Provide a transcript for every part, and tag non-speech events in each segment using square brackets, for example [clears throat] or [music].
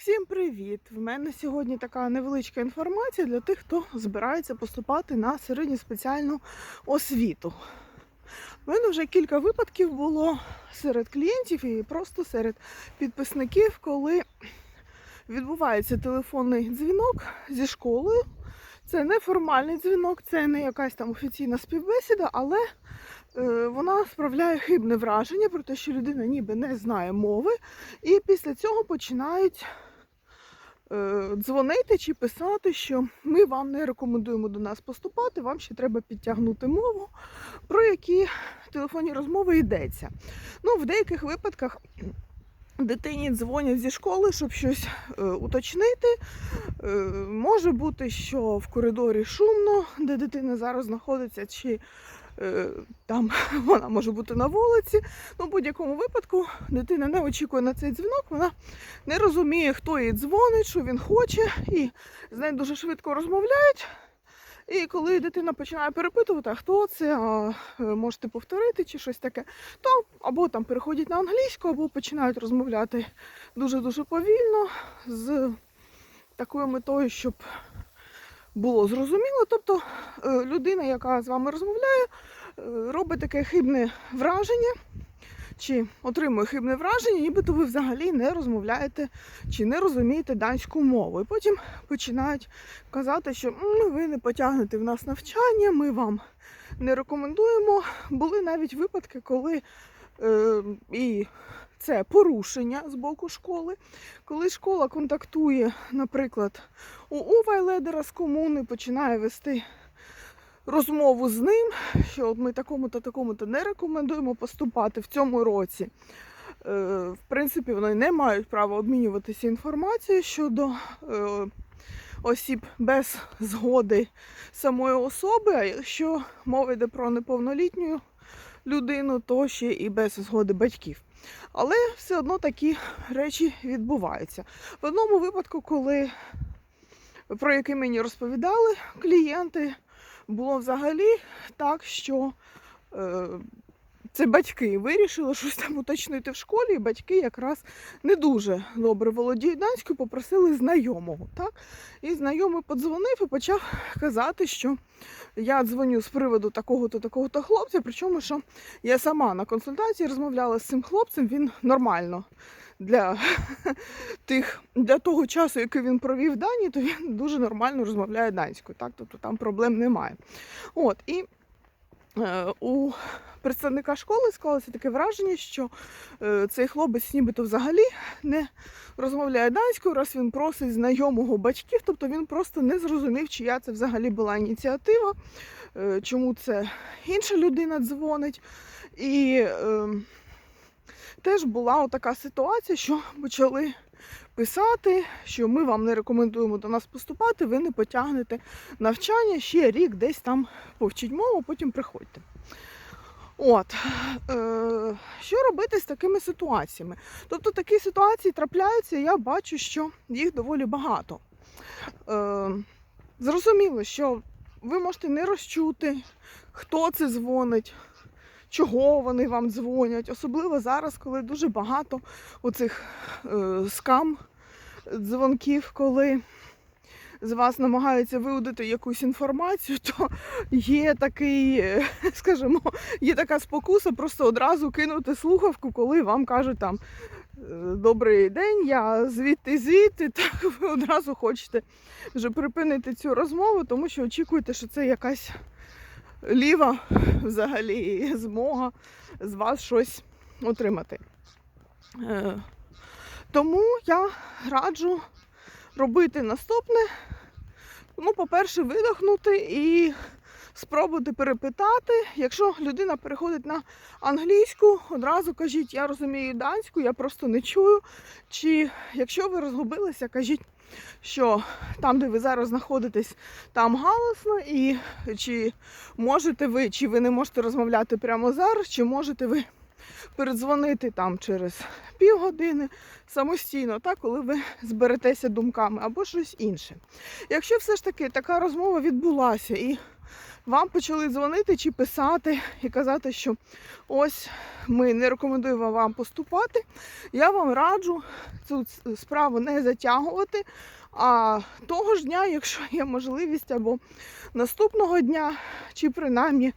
Всім привіт! В мене сьогодні така невеличка інформація для тих, хто збирається поступати на середню спеціальну освіту. У мене вже кілька випадків було серед клієнтів і просто серед підписників, коли відбувається телефонний дзвінок зі школою. Це не формальний дзвінок, це не якась там офіційна співбесіда, але е, вона справляє хибне враження про те, що людина ніби не знає мови, і після цього починають дзвонити чи писати, що ми вам не рекомендуємо до нас поступати, вам ще треба підтягнути мову, про які телефонні розмови йдеться. Ну, в деяких випадках дитині дзвонять зі школи, щоб щось е, уточнити. Е, може бути, що в коридорі шумно, де дитина зараз знаходиться, чи е, там [laughs] вона може бути на вулиці. Ну, в будь-якому випадку дитина не очікує на цей дзвінок, вона не розуміє, хто їй дзвонить, що він хоче, і з нею дуже швидко розмовляють. І коли дитина починає перепитувати, а хто це, а е, можете повторити чи щось таке, то або там переходять на англійську, або починають розмовляти дуже-дуже повільно з такою метою, щоб було зрозуміло. Тобто е, людина, яка з вами розмовляє, е, робить таке хибне враження, чи отримує хибне враження, нібито ви взагалі не розмовляєте чи не розумієте данську мову. І потім починають казати, що «М, ви не потягнете в нас навчання, ми вам не рекомендуємо. Були навіть випадки, коли е, і це порушення з боку школи, коли школа контактує, наприклад, у Вайледера з комуни, починає вести розмову з ним, що ми такому-то такому-то не рекомендуємо поступати в цьому році. Е, В принципі, вони не мають права обмінюватися інформацією щодо е, осіб без згоди самої особи. А якщо мова йде про неповнолітню людину, то ще і без згоди батьків. Але все одно такі речі відбуваються. В одному випадку, коли про який мені розповідали клієнти, було взагалі так, що е, це батьки вирішили щось там уточнити в школі, і батьки якраз не дуже добре володіють данською, попросили знайомого. Так? І знайомий подзвонив і почав казати, що я дзвоню з приводу такого-то, такого-то хлопця, причому що я сама на консультації розмовляла з цим хлопцем, він нормально. Для [laughs] тих для того часу, який він провів в Данії, то він дуже нормально розмовляє данською. Так, тобто там проблем немає. От і е, у представника школи склалося таке враження, що е, цей хлопець нібито взагалі не розмовляє данською, раз він просить знайомого батьків, тобто він просто не зрозумів, чия це взагалі була ініціатива, е, чому це інша людина дзвонить. І е, теж була така ситуація, що [laughs] почали писати, що ми вам не рекомендуємо до нас поступати, ви не потягнете навчання ще рік десь там повчіть мову, потім приходьте. От, е, що робити з такими ситуаціями? Тобто такі ситуації трапляються, і я бачу, що їх доволі багато. Е, зрозуміло, що ви можете не розчути, хто це дзвонить, чого вони вам дзвонять. Особливо зараз, коли дуже багато оцих е, скам дзвонків, коли з вас намагаються виудити якусь інформацію, то є такий, е, [laughs] скажімо, є така спокуса просто одразу кинути слухавку, коли вам кажуть там. е, Добрий день, я звідти звідти, [laughs] так ви одразу хочете вже припинити цю розмову, тому що очікуєте, що це якась ліва взагалі змога з вас щось отримати. Е, Тому я раджу робити наступне. Ну, по-перше, видихнути і спробувати перепитати. Якщо людина переходить на англійську, одразу кажіть, я розумію данську, я просто не чую. Чи якщо ви розгубилися, кажіть, що там, де ви зараз знаходитесь, там галасно, і чи можете ви, чи ви не можете розмовляти прямо зараз, чи можете ви передзвонити там через півгодини самостійно, так, коли ви зберетеся думками або щось інше. Якщо все ж таки така розмова відбулася і вам почали дзвонити чи писати і казати, що ось ми не рекомендуємо вам поступати, я вам раджу цю справу не затягувати. А того ж дня, якщо є можливість, або наступного дня, чи принаймні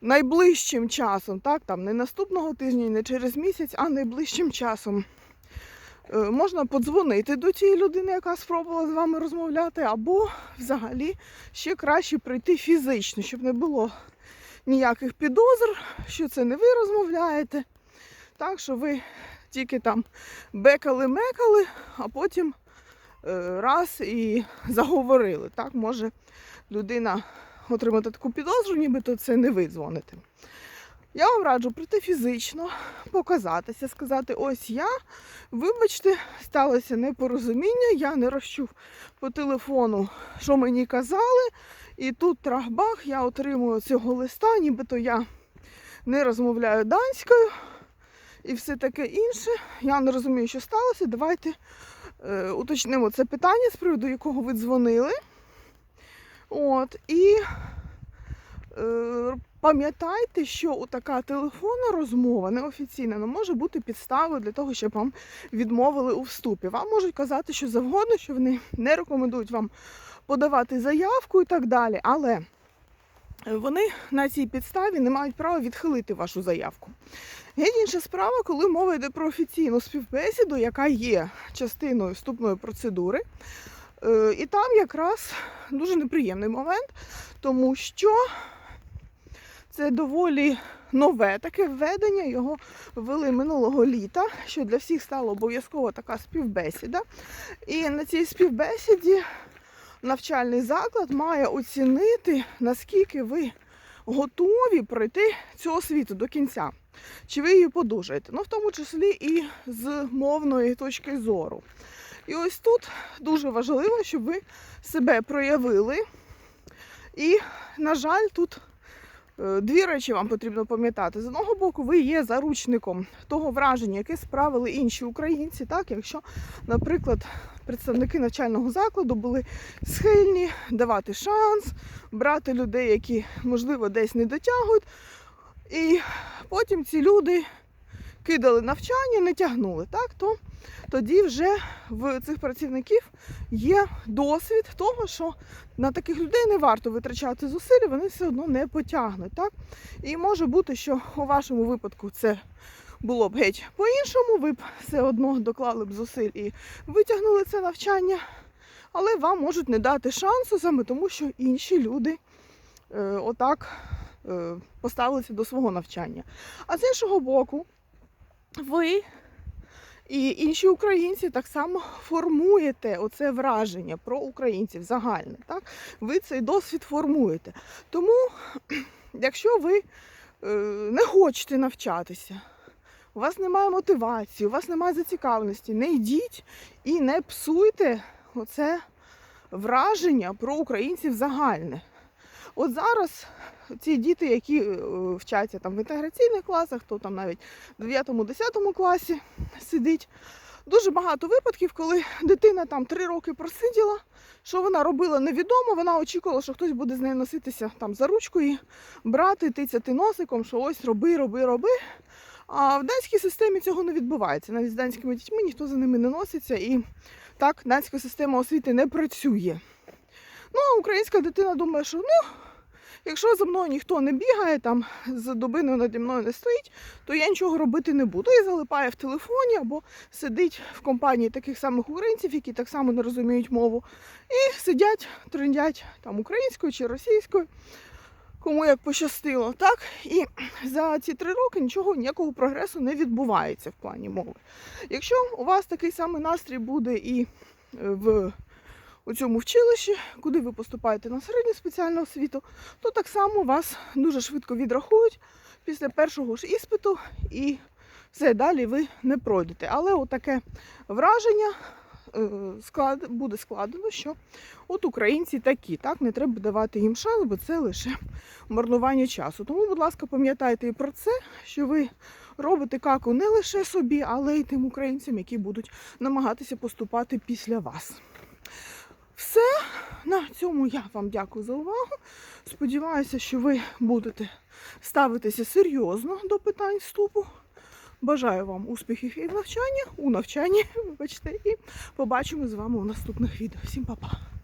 найближчим часом, так, там не наступного тижня, не через місяць, а найближчим часом. Е, Можна подзвонити до тієї людини, яка спробувала з вами розмовляти, або взагалі ще краще прийти фізично, щоб не було ніяких підозр, що це не ви розмовляєте. Так що ви тільки там бекали-мекали, а потім е, раз і заговорили. Так, може людина отримати таку підозру, нібито це не ви дзвоните. Я вам раджу прийти фізично, показатися, сказати, ось я, вибачте, сталося непорозуміння, я не розчув по телефону, що мені казали, і тут трахбах, я отримую цього листа, нібито я не розмовляю данською і все таке інше. Я не розумію, що сталося. Давайте е, уточнимо це питання, з приводу якого ви дзвонили. От, і пам'ятайте, що така телефонна розмова неофіційна не може бути підставою для того, щоб вам відмовили у вступі. Вам можуть казати, що завгодно, що вони не рекомендують вам подавати заявку і так далі. Але вони на цій підставі не мають права відхилити вашу заявку. Геть інша справа, коли мова йде про офіційну співбесіду, яка є частиною вступної процедури. Е, І там якраз дуже неприємний момент, тому що це доволі нове таке введення. Його ввели минулого літа, що для всіх стало обов'язково така співбесіда. І на цій співбесіді навчальний заклад має оцінити, наскільки ви готові пройти цю освіту до кінця. Чи ви її подужаєте? Ну, в тому числі і з мовної точки зору. І ось тут дуже важливо, щоб ви себе проявили. І, на жаль, тут дві речі вам потрібно пам'ятати. З одного боку, ви є заручником того враження, яке справили інші українці. Так, якщо, наприклад, представники навчального закладу були схильні давати шанс, брати людей, які, можливо, десь не дотягують. І потім ці люди кидали навчання, не тягнули, так, то тоді вже в цих працівників є досвід того, що на таких людей не варто витрачати зусилля, вони все одно не потягнуть. Так? І може бути, що у вашому випадку це було б геть по-іншому, ви б все одно доклали б зусиль і витягнули це навчання, але вам можуть не дати шансу саме тому, що інші люди е, отак е, поставилися до свого навчання. А з іншого боку, ви і інші українці так само формуєте оце враження про українців загальне. Так? Ви цей досвід формуєте. Тому, [clears throat] якщо ви е, не хочете навчатися, у вас немає мотивації, у вас немає зацікавленості, не йдіть і не псуйте оце враження про українців загальне. От зараз ці діти, які е, вчаться там в інтеграційних класах, хто там навіть в 9-10 класі сидить. Дуже багато випадків, коли дитина там три роки просиділа, що вона робила невідомо, вона очікувала, що хтось буде з нею носитися там за ручкою, брати, тицяти носиком, що ось роби, роби, роби. А в данській системі цього не відбувається. Навіть з данськими дітьми ніхто за ними не носиться, і так данська система освіти не працює. Ну, а українська дитина думає, що ну, якщо за мною ніхто не бігає, там з дубиною наді мною не стоїть, то я нічого робити не буду. І залипає в телефоні або сидить в компанії таких самих українців, які так само не розуміють мову, і сидять, трендять там українською чи російською, кому як пощастило. Так? І за ці три роки нічого, ніякого прогресу не відбувається в плані мови. Якщо у вас такий самий настрій буде і е, в у цьому вчилищі, куди ви поступаєте на середню спеціальну освіту, то так само вас дуже швидко відрахують після першого ж іспиту і все далі ви не пройдете. Але отаке враження е, склад, буде складено, що от українці такі, так не треба давати їм шанс, бо це лише марнування часу. Тому, будь ласка, пам'ятайте і про це, що ви робите каку не лише собі, але й тим українцям, які будуть намагатися поступати після вас. Все, на цьому я вам дякую за увагу. Сподіваюся, що ви будете ставитися серйозно до питань вступу. Бажаю вам успіхів і в навчанні, у навчанні, вибачте, і побачимо з вами у наступних відео. Всім па-па!